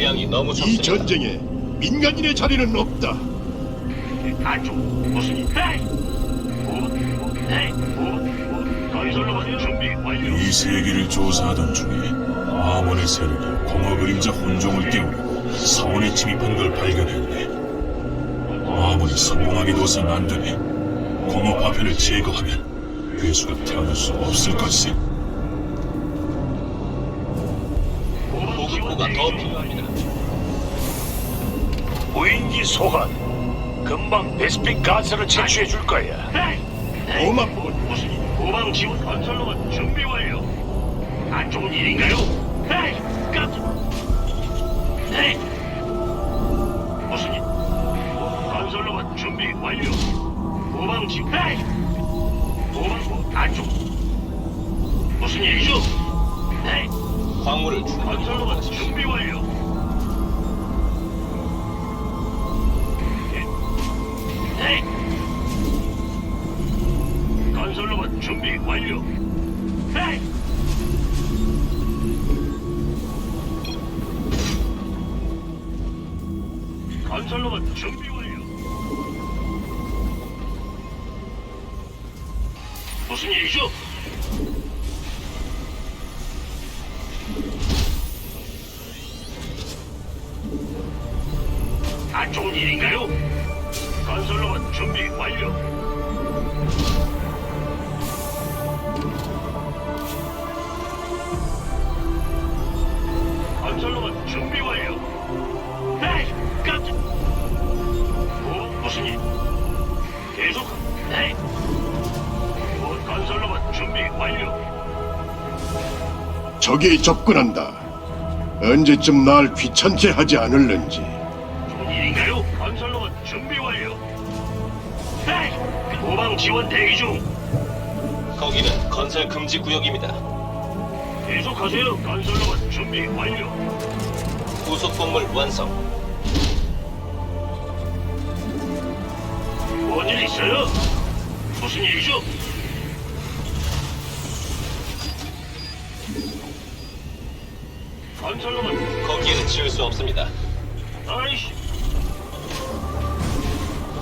광물량이 너무 이 적습니다. 전쟁에 민간인의 자리는 없다. 안쪽 무슨 일? 네. 뭐? 뭐? 네. 뭐? 뭐? 건설로만 준비 완료. 이 세계를 조사하던 중에 아몬의 세력이 공허 그림자 혼종을 깨우려고 사원에 침입한 걸 발견했네. 아몬이 성공하게 둬선 안 되네. 공허 파편을 제거하면 괴수가 태어날 수 없을 것이세. 보급고가 더 필요합니다. 무인기 소환. 금방 베스핀 가스를 채취해 줄 거야. 네. 고맙군. 무슨 일? 후방 지원 건설로만 준비 완료. 안 좋은 일인가요? 네. 깜짝. 네. 무슨 일? 건설로만 준비 완료. 후방 지원. 네. 후방 안쪽. 무슨 일이죠? 네. 광물을 건설로만 준비 건설로만 준비 완료. 무슨 일이죠? 적이 접근한다. 언제쯤 날 귀찮게 하지 않을는지. 일인가요? 건설로만 준비 완료. 에이, 도방 지원 대기 중. 거기는 건설 금지 구역입니다. 계속하세요. 건설로만 준비 완료. 부속 건물 완성. 뭔 일 있어요? 무슨 일이죠? 건설로만 거기에는 지을 수 없습니다. 아이씨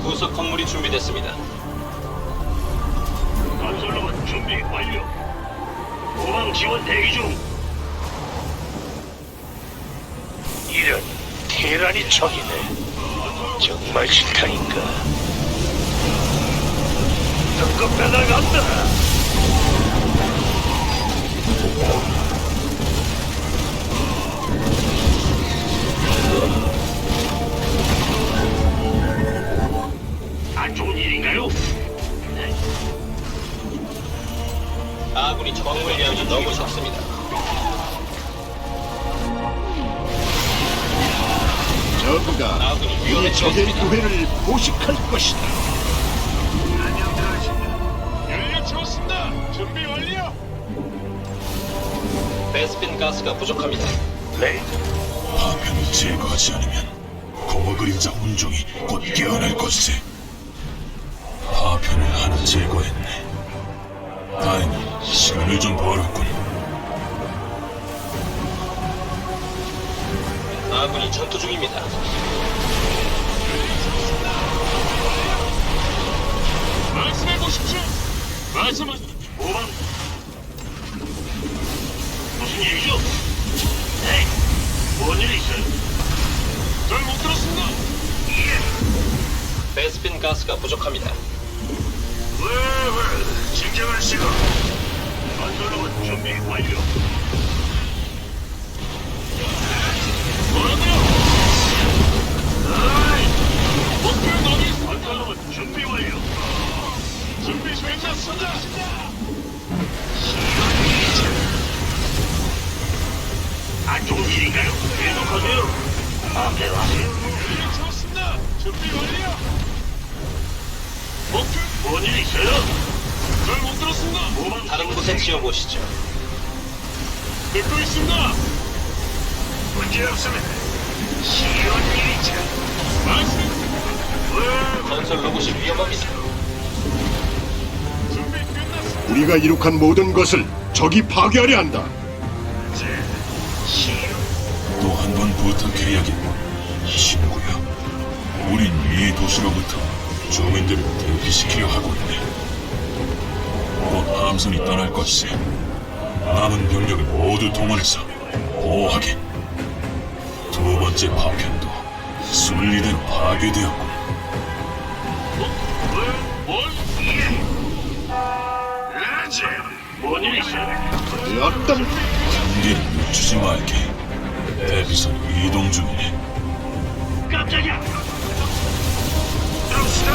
부속 건물이 준비됐습니다. 건설로만 준비 완료. 도망 지원 대기 중. 이런 테란이 적이네. 정말 실탄인가? 특급 배달 간다. 안 좋은 일인가요? 네. 아군이 광물량이 너무 적습니다. 아군이 이 위험해졌습니다. 적의 유해를 포식할 것이다. 연료 채웠습니다. 준비 완료. 베스핀 가스가 부족합니다. 네. 파편을 제거하지 않으면 공허 그림자 혼종이 곧 깨어날 것이세. 파편을 하나 제거했네. 다행히 시간을 좀 벌었군. 아군이 전투 중입니다. 말씀해 보십시오. 말씀은 오방 무슨 일이죠? 네. 뭔일 있어요? 잘못 들었습니다. 예. 베스핀 가스가 부족합니다. 왜, 왜, 진정한 시간. 건설로만 준비 완료. 안 좋은 일인가요? 계속하세요. 마음대로 하세요. 준비 완료. 목표 뭔일 있어요? 잘못 들었습니다. 모방 다른 곳에 지어보시죠. 듣고 있습니다. 문제 없습니다. 시원 일이죠. 말씀. 왜 건설 로봇이 위험합니다. 준비 끝났습니다. 우리가 이룩한 모든 것을 적이 파괴하려 한다. 시원. 또한 번 부탁해야겠군, 친구야. 우린 이 도시로부터 주민들을 대피시키려 하고 있네. 곧 함선이 떠날 것이세. 남은 병력을 모두 동원해서 보호하게. 두 번째 파편도 순리대로 파괴되었고 뭘? 예. 라지. 뭔일 있어? 어떤 경계를 늦추지 말게. 대피선 이동 중이네. 깜짝이야. 들어옵시다.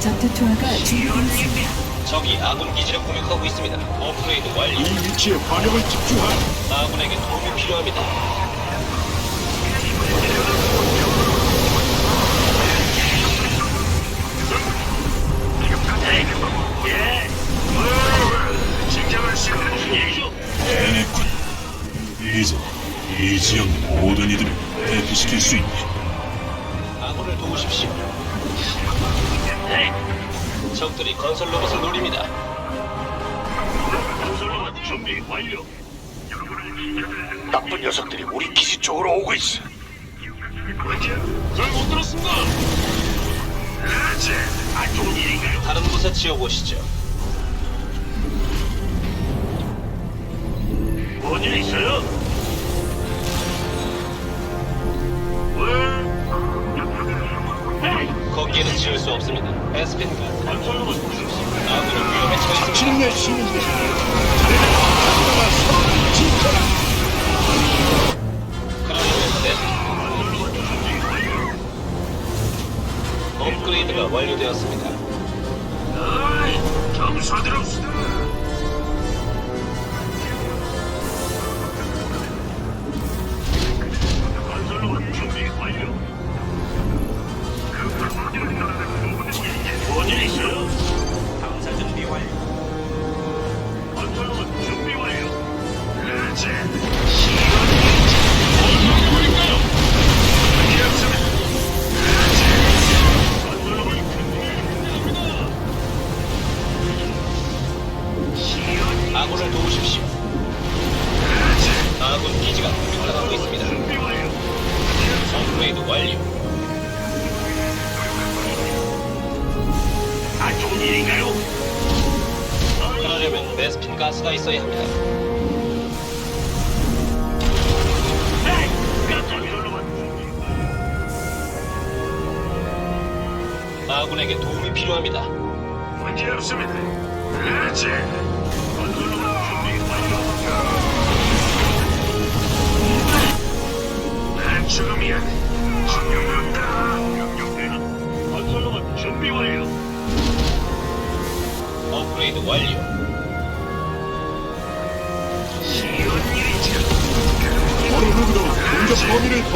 전투 투하가 준비되었습니다. 적이 아군 기지를 공격하고 있습니다. 업그레이드 완료. 이 위치에 화력을 집중하라. 아군에게 도움이 필요합니다. 나쁜 녀석들이 우리 기지 쪽으로 오고 있어. 잘못 들었습니다. 라지. 안 좋은 일인가요? 다른 곳에 지어보시죠. 뭔일 있어요? 왜? 헤이. 거기에는 지을 수 없습니다. 베스핀 가스. 건설로만 준비. 아군은 위험에. 진내 시민들. 일인가요? 그러려면 베스핀 가스가 있어야 합니다. 에이, 깜짝이야. 아군에게 도움이 필요합니다. 문제 없습니다. 그렇지. 건설로만 준비 완료. 난 지금이야. 확령한다.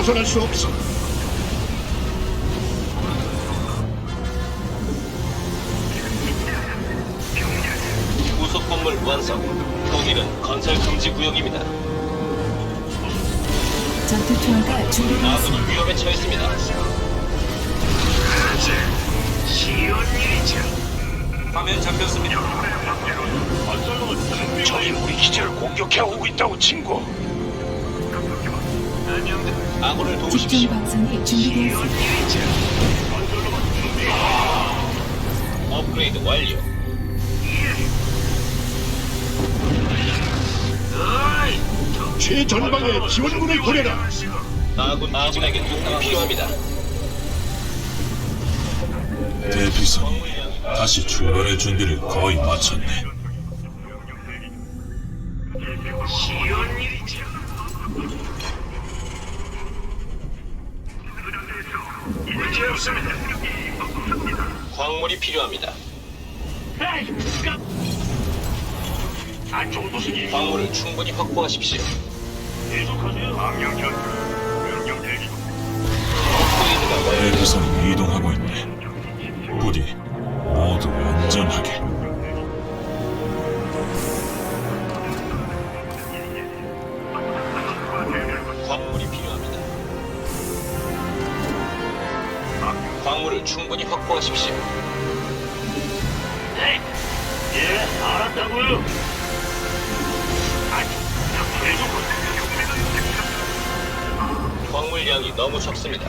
벗어날 수 없어. 구속 건물 완성. 거기는 건설 금지 구역입니다. 전투 투하가 준비되었습니다. 아군이 위험에 처했습니다. 그렇지. 이런 일이지. 화면 잡혔습니다. 완료. 우리 기지를 공격해 오고 있다고 친구. 아군을 집중 도우십시오. 방송이 준비되었습니다. 업그레이드 완료. 최전방에 지원군을 보내라. 아군 아군에게 도움이 필요합니다. 대피선이 다시 출발의 준비를 거의 마쳤네. 일이지. 문제 없습니다. 광물이 필요합니다. 안 좋은 일? 광물을 충분히 확보하십시오. 계속하세요. 방영 전 명령 대기. 업그레이드가 완료. 이동하고 있네. 부디 모두 안전하게. 충분히 확보하십시오. 네. 예, 알았다고요. 광물량이 너무 적습니다.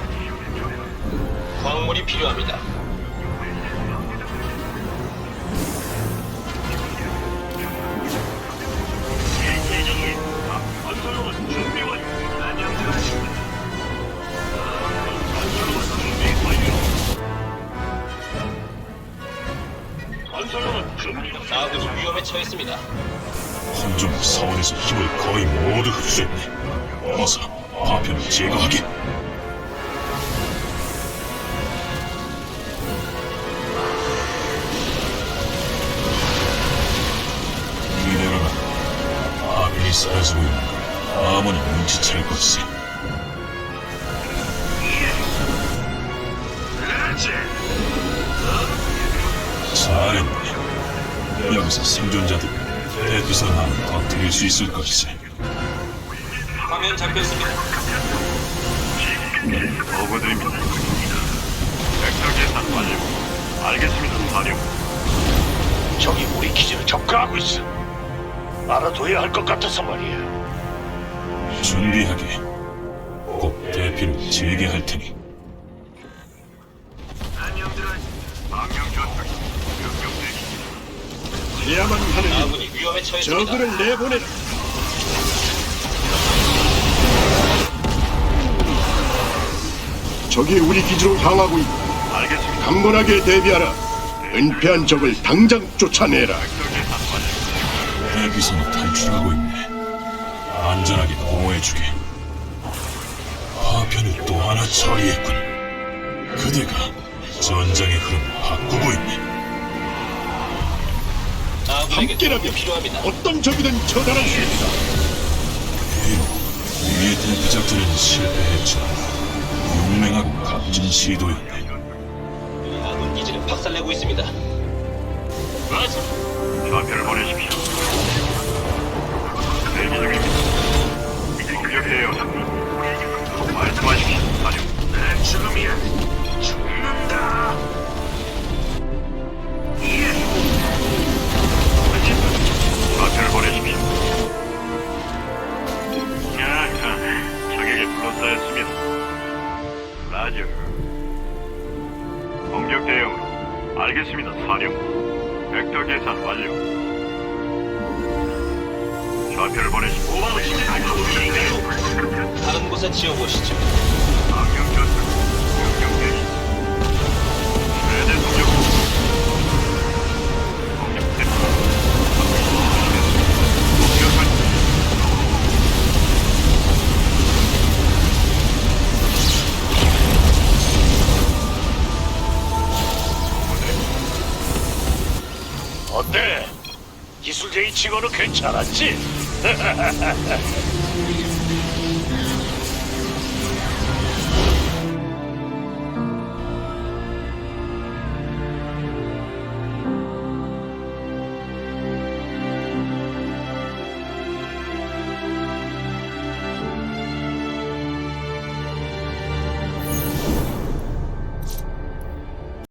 광물이 필요합니다. 대장님, 건설로봇 준 아군이 위험에 처했습니다. 혼종 사원에서 힘을 거의 모두 흡수했네. 어서 파편을 제거하게. 이대로는 파편이 사라지고 있는 걸 아무니 눈치챌 것이. 잘했네. 여기서 생존자들 더 드릴 수 있을 것이지. 화면 잡혔습니다. 보고드립니다. 벡터 계산 완료. 알겠습니다, 사령. 적이 우리 기지를 접근하고 있어. 알아둬야 할 것 같아서 말이야. 준비하게. 곧 대피를 재개할 테니. 해야만 하는 일. 아군이 위험에 처했습니다. 저그를 내보내라. 적이 우리 기지로 향하고 있다. 알겠습니다. 강건하게 대비하라. 은폐한 적을 당장 쫓아내라. 대피선이 탈출하고 있네. 안전하게 보호해주게. 파편을 또 하나 처리했군. 그대가 전장의 흐름을 바꾸고 있네. 함께라면 필요합니다. 어떤 적이든 처단할 수 있다. 우리의 작전은 실패했지만 용맹하고 값진 시도였네. 아군 기지는 박살내고 있습니다. 맞아. 좌표를 보내십시오. 좌표를 보내시고 다른 곳에 지어보시죠. 방영 전투 명령 대기. 최대 속력. 공격 대. 공격은 어때? 기술쟁이 치고는 괜찮았지? Ha ha ha ha!